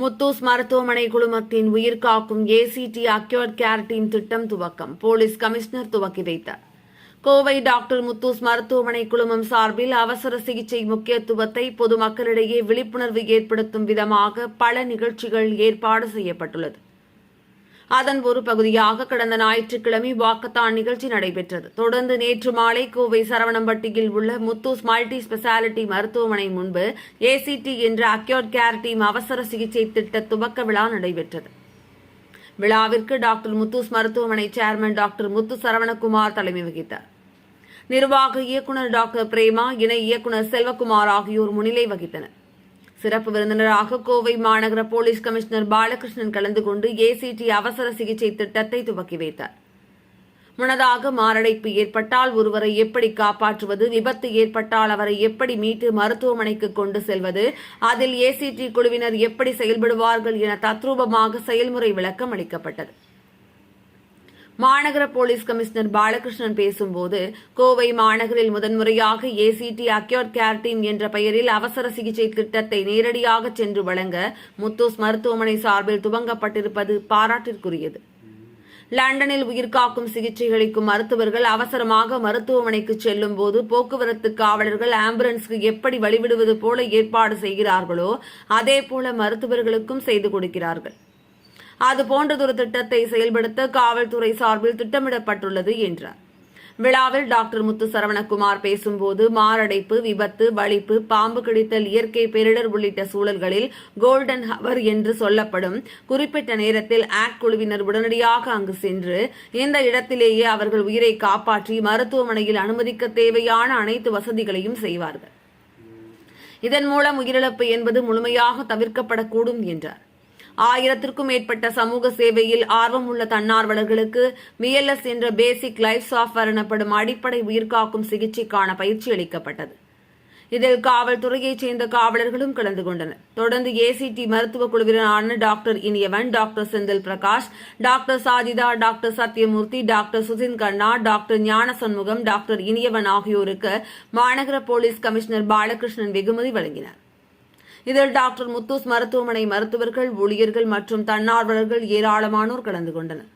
முத்தூஸ் மருத்துவமனை குழுமத்தின் உயிர் காக்கும் ஏசிடி அக்யூர்ட் கேர் டீம் திட்டம் துவக்கம். போலீஸ் கமிஷனர் துவக்கி வைத்தார். கோவை டாக்டர் முத்தூஸ் மருத்துவமனை குழுமம் சார்பில் அவசர சிகிச்சை முக்கியத்துவத்தை பொதுமக்களிடையே விழிப்புணர்வு ஏற்படுத்தும் விதமாக பல நிகழ்ச்சிகள் ஏற்பாடு செய்யப்பட்டுள்ளது. அதன் ஒரு பகுதியாக கடந்த ஞாயிற்றுக்கிழமை வாக்கத்தான் நிகழ்ச்சி நடைபெற்றது. தொடர்ந்து நேற்று மாலை கோவை சரவணம்பட்டியில் உள்ள முத்தூஸ் மல்டி ஸ்பெஷாலிட்டி மருத்துவமனை முன்பு ஏசிடி என்ற அக்யூர் கேர் டீம் அவசர சிகிச்சை திட்ட துவக்க விழா நடைபெற்றது. விழாவிற்கு டாக்டர் முத்தூஸ் மருத்துவமனை சேர்மன் டாக்டர் முத்து சரவணகுமார் தலைமை வகித்தார். நிர்வாக இயக்குநர் டாக்டர் பிரேமா இணை இயக்குநர் செல்வகுமார் ஆகியோர் முன்னிலை வகித்தனர். சிறப்பு விருந்தினராக கோவை மாநகர போலீஸ் கமிஷனர் பாலகிருஷ்ணன் கலந்து கொண்டு ஏசிடி அவசர சிகிச்சை திட்டத்தை துவக்கி வைத்தார். முன்னதாக மாரடைப்பு ஏற்பட்டால் ஒருவரை எப்படி காப்பாற்றுவது விபத்து ஏற்பட்டால் அவரை எப்படி மீட்டு மருத்துவமனைக்கு கொண்டு செல்வது அதில் ஏசிடி குழுவினர் எப்படி செயல்படுவார்கள் என தத்ரூபமாக செயல்முறை விளக்கம் அளிக்கப்பட்டது. மாநகர போலீஸ் கமிஷனர் பாலகிருஷ்ணன் பேசும்போது கோவை மாநகரில் முதன்முறையாக ஏசிடி அக்யூர் கேர் டீம் என்ற பெயரில் அவசர சிகிச்சை திட்டத்தை நேரடியாக சென்று வழங்க முத்தூஸ் மருத்துவமனை சார்பில் துவங்கப்பட்டிருப்பது பாராட்டிற்குரியது. லண்டனில் உயிர்காக்கும் சிகிச்சை அளிக்கும் மருத்துவர்கள் அவசரமாக மருத்துவமனைக்கு செல்லும் போது போக்குவரத்து காவலர்கள் ஆம்புலன்ஸ்க்கு எப்படி வழிவிடுவது போல ஏற்பாடு செய்கிறார்களோ அதே போல மருத்துவர்களுக்கும் செய்து கொடுக்கிறார்கள். அது போன்றதொரு திட்டத்தை செயல்படுத்த காவல்துறை சார்பில் திட்டமிடப்பட்டுள்ளது என்றார் விழாவில் டாக்டர் முத்து சரவணகுமார் பேசும்போது மாரடைப்பு விபத்து வலிப்பு பாம்பு கடித்தல் இயற்கை பேரிடர் உள்ளிட்ட சூழல்களில் கோல்டன் ஹவர் என்று சொல்லப்படும் குறிப்பிட்ட நேரத்தில் ஆக்ட் குழுவினர் உடனடியாக அங்கு சென்று இந்த இடத்திலேயே அவர்கள் உயிரை காப்பாற்றி மருத்துவமனையில் அனுமதிக்க தேவையான அனைத்து வசதிகளையும் செய்வார்கள். இதன் மூலம் உயிரிழப்பு என்பது முழுமையாக தவிர்க்கப்படக்கூடும் என்றார். ஆயிரத்திற்கும் மேற்பட்ட சமூக சேவையில் ஆர்வம் உள்ள தன்னார்வலர்களுக்கு விஎல்எஸ் என்ற பேசிக் லைஃப் சாஃப்ட்வேர் எனப்படும் அடிப்படை உயிர்காக்கும் சிகிச்சைக்கான பயிற்சி அளிக்கப்பட்டது. இதில் காவல்துறையைச் சேர்ந்த காவலர்களும் கலந்து கொண்டனர். தொடர்ந்து ஏசிடி மருத்துவ குழுவினரான doctor Iniyavan doctor Senthil Prakash doctor Sajitha doctor Sathyamoorthy doctor Suchin Kanna doctor Gnana Shanmugam doctor இனியவன் ஆகியோருக்கு மாநகர போலீஸ் கமிஷனர் பாலகிருஷ்ணன் வெகுமதி வழங்கினார். இதில் டாக்டர் முத்தூஸ் மருத்துவமனை மருத்துவர்கள் ஊழியர்கள் மற்றும் தன்னார்வலர்கள் ஏராளமானோர் கலந்து கொண்டனர்.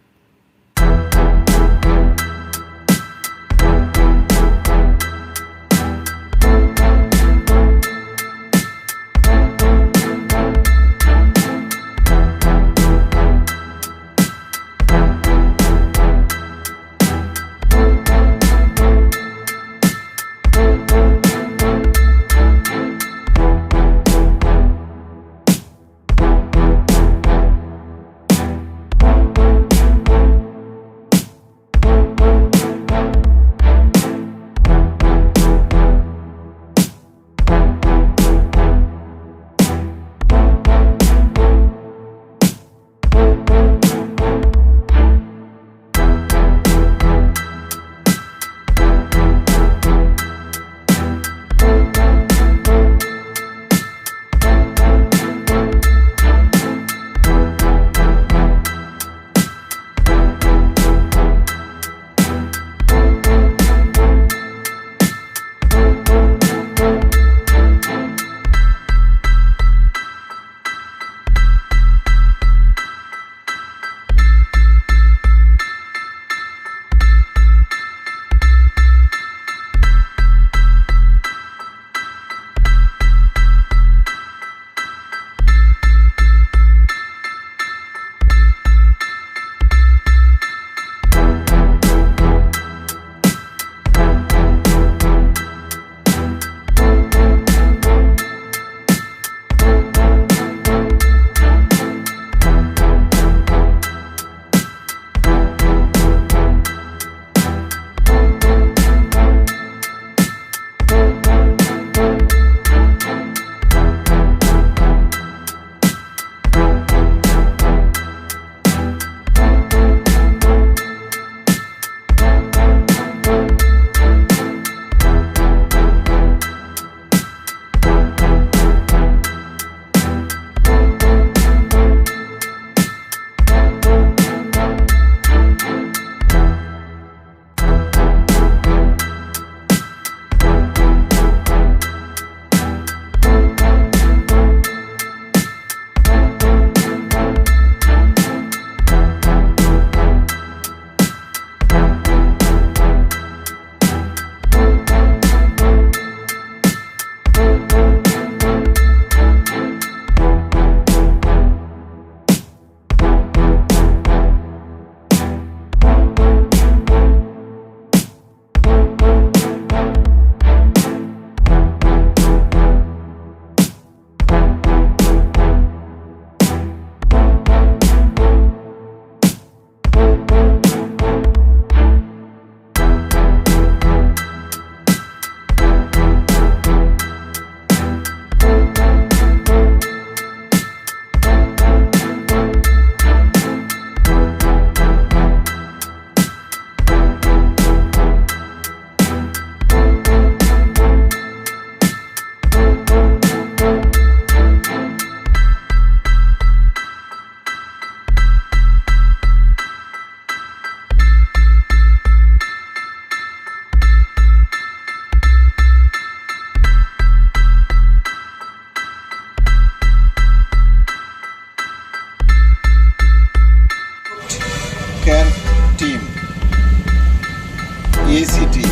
ஏசிடி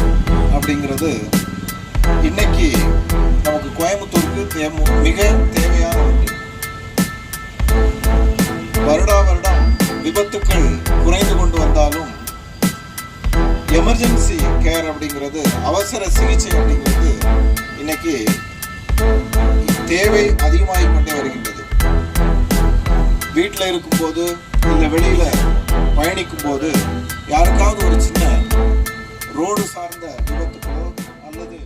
அப்படிங்கிறது இன்னைக்கு நமக்கு கோயம்புத்தூருக்கு மிக தேவையான ஒன்று. வருடா வருடம் விபத்துக்கள் குறைந்து கொண்டு வந்தாலும் எமர்ஜென்சி கேர் அப்படிங்கிறது அவசர சிகிச்சை அப்படிங்கிறது இன்னைக்கு தேவை அதிகமாகி கொண்டே வருகின்றது. வீட்டில் இருக்கும்போது இல்லை வெளியில் பயணிக்கும் போது யாருக்காவது ஒரு சின்ன ரோடு சார்ந்த விபத்துக்களோ அல்லது